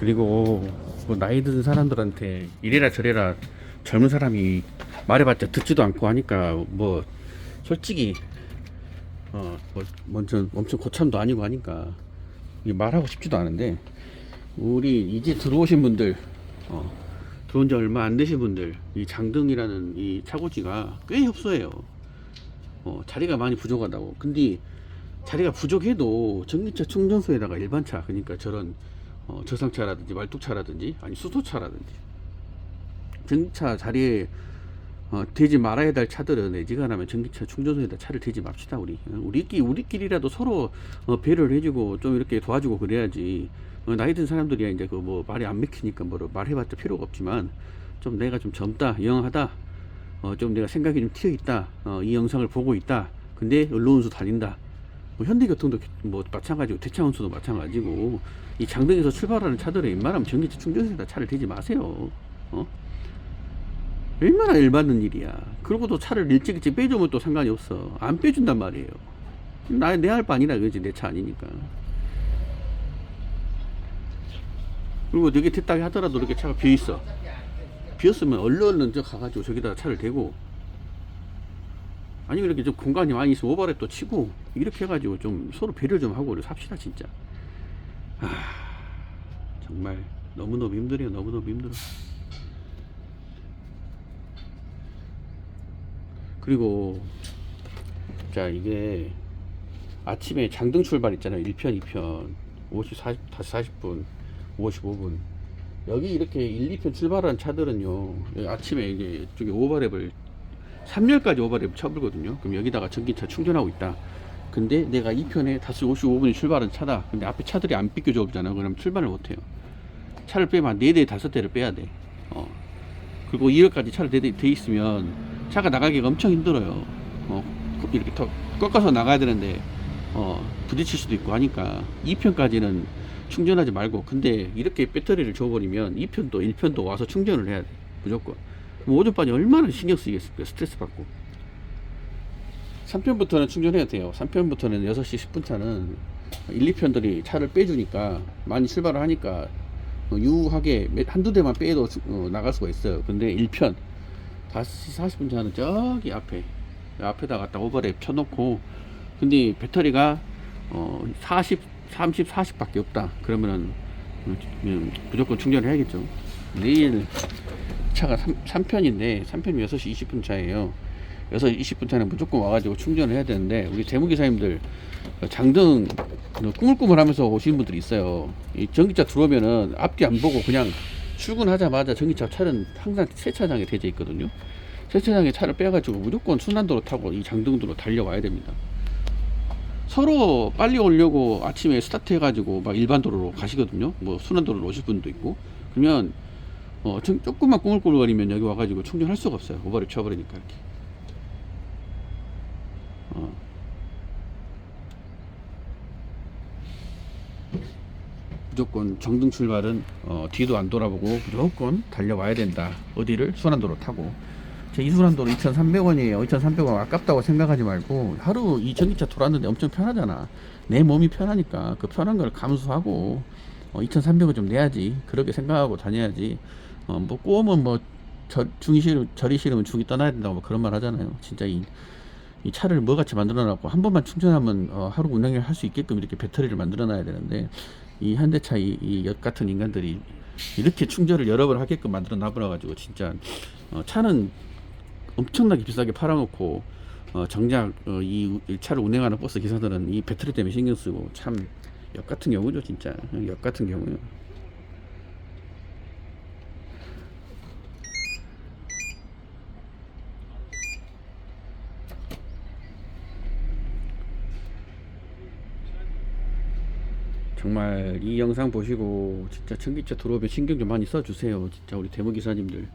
그리고 뭐 나이 든 사람들한테 이래라 저래라 젊은 사람이 말해봤자 듣지도 않고 하니까 뭐 솔직히 어 뭐 먼저 엄청 고참도 아니고 하니까 말하고 싶지도 않은데 우리 이제 들어오신 분들 어 들어온 지 얼마 안 되신 분들 이 장등이라는 이 차고지가 꽤 협소해요. 어 자리가 많이 부족하다고. 근데 자리가 부족해도 전기차 충전소에다가 일반차 그러니까 저런 어, 저상차라든지 말뚝차라든지 아니 수소차라든지. 전기차 자리에 어, 대지 말아야 될 차들은 애지간하면 전기차 충전소에다 차를 대지 맙시다 우리. 어, 우리끼리 우리끼리라도 서로 어, 배려를 해주고 좀 이렇게 도와주고 그래야지. 어, 나이 든 사람들이야 이제 그 뭐 말이 안 맥히니까 뭐 말해봤자 필요가 없지만 좀 내가 좀 젊다 영하다 어, 좀 내가 생각이 좀 튀어 있다 어, 이 영상을 보고 있다. 근데 언론운수 다닌다 뭐 현대교통도 뭐 마찬가지고 대차운수도 마찬가지고 이 장등에서 출발하는 차들은 웬만하면 전기차 충전소에다 차를 대지 마세요. 어? 얼마나 열받는 일이야. 그러고도 차를 일찍 일찍 빼주면 또 상관이 없어. 안 빼준단 말이에요. 나 내 할 바 아니라 그지 내 차 아니니까. 그리고 여기 됐다고 하더라도 이렇게 차가 비어 있어. 비었으면 얼른 얼른 저 가가지고 저기다가 차를 대고 아니면 이렇게 좀 공간이 많이 있으면 오버랩도 치고 이렇게 해가지고 좀 서로 배려 좀 하고 우리 삽시다 진짜. 아 정말 너무너무 힘들어요. 너무너무 힘들어. 그리고 자 이게 아침에 장등 출발 있잖아요. 1편 2편. 50, 40, 40분 55분. 여기 이렇게 1, 2편 출발하는 차들은요 아침에 이게 쪽에 오버랩을 3열까지 오버랩 쳐불거든요. 그럼 여기다가 전기차 충전하고 있다. 근데 내가 2편에 5시 55분에 출발한 차다. 근데 앞에 차들이 안 삐껴져 없잖아 그럼 출발을 못해요. 차를 빼면 한 4대 5대를 빼야 돼. 어. 그리고 2열까지 차를 돼, 돼 있으면 차가 나가기가 엄청 힘들어요. 어, 이렇게 더 꺾어서 나가야 되는데 어, 부딪힐 수도 있고 하니까 2편까지는 충전하지 말고 근데 이렇게 배터리를 줘버리면 2편도 1편도 와서 충전을 해야 돼. 무조건 오전반이 얼마나 신경 쓰이겠습니까? 스트레스 받고. 3편부터는 충전해야 돼요. 3편부터는 6시 10분 차는 1, 2편들이 차를 빼주니까 많이 출발을 하니까 어, 유하게 몇- 한두 대만 빼도 주- 어, 나갈 수가 있어요. 근데 1편 5시 40분 차는 저기 앞에 앞에다 갖다 오버랩 켜놓고 근데 배터리가 어, 40, 30, 40밖에 없다. 그러면은 음, 음, 무조건 충전을 해야겠죠. 내일 차가 3, 편인데 3편이 6시 20분 차예요. 6시 20분 차는 무조건 와가지고 충전을 해야 되는데 우리 대무기사님들 장등 꾸물꾸물 하면서 오시는 분들이 있어요. 이 전기차 들어오면은 앞뒤 안 보고 그냥 출근하자마자 전기차 차는 항상 세차장에 대져 있거든요. 세차장에 차를 빼가지고 무조건 순환도로 타고 이 장등도로 달려와야 됩니다. 서로 빨리 오려고 아침에 스타트 해가지고 막 일반 도로로 가시거든요. 뭐 순환도로로 오실 분도 있고. 그러면 어, 좀 조금만 꾸물꾸물거리면 여기 와가지고 충전할 수가 없어요. 오버랩 쳐버리니까 이렇게. 어. 무조건 정등 출발은 어, 뒤도 안 돌아보고 무조건 달려와야 된다. 어디를 순환도로 타고. 제 이순환도로 2,300원이에요. 2,300원 아깝다고 생각하지 말고 하루 이 전기차 돌았는데 엄청 편하잖아. 내 몸이 편하니까 그 편한 걸 감수하고 어, 2,300원 좀 내야지. 그렇게 생각하고 다녀야지. 어, 뭐 꼬우면 뭐 저, 중이 싫으면 절이 싫으면 중이 떠나야 된다고 뭐 그런 말 하잖아요. 진짜 이, 이 차를 뭐 같이 만들어 놨고 한 번만 충전하면 어, 하루 운행을 할 수 있게끔 이렇게 배터리를 만들어 놔야 되는데 이 현대차 이, 이엿 같은 인간들이 이렇게 충전을 여러 번 하게끔 만들어 놔버려 가지고 진짜 어, 차는 엄청나게 비싸게 팔아놓고 어, 정작 어, 이, 이 차를 운행하는 버스 기사들은 이 배터리 때문에 신경 쓰고 참 역 같은 경우죠 진짜 역 같은 경우요. 정말 이 영상 보시고 진짜 전기차 들어오면 신경 좀 많이 써주세요. 진짜 우리 대무기사님들.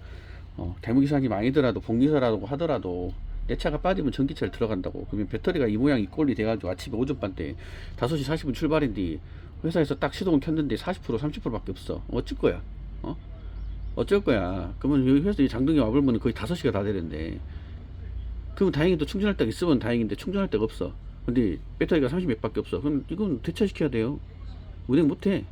어, 대무기사님 아니더라도 봉기사라고 하더라도 내 차가 빠지면 전기차를 들어간다고. 그러면 배터리가 이 모양 이 꼴이 돼가지고 아침에 오전 반 때 5시 40분 출발인데 회사에서 딱 시동을 켰는데 40% 30%밖에 없어. 어쩔 거야? 어? 어쩔 거야? 그러면 여기 회사 이 장등에 와보면 거의 5시가 다 되는데 그럼 다행히도 충전할 데가 있으면 다행인데 충전할 데가 없어. 근데 배터리가 30 몇 밖에 없어. 그럼 이건 대차시켜야 돼요. 운행 못해.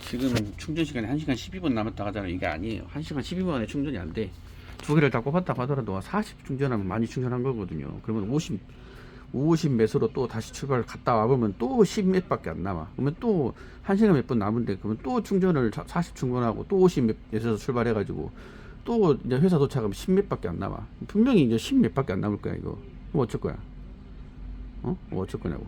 지금 충전 시간이 1시간 12분 남았다 하잖아요 이게 아니에요. 1시간 12분 안에 충전이 안돼. 두 개를 다 꼽았다 하더라도 40 충전하면 많이 충전한 거거든요. 그러면 50 50 몇으로 또 다시 출발 갔다 와보면 또 10 몇밖에 안 남아. 그러면 또 1시간 몇 분 남은데, 그러면 또 충전을 40 충전하고 또 50 몇에서 출발해가지고 또 이제 회사 도착하면 10몇 밖에 안 남아. 분명히 이제 10몇 밖에 안 남을 거야, 이거. 그럼 어쩔 거야? 어? 뭐 어쩔 거냐고.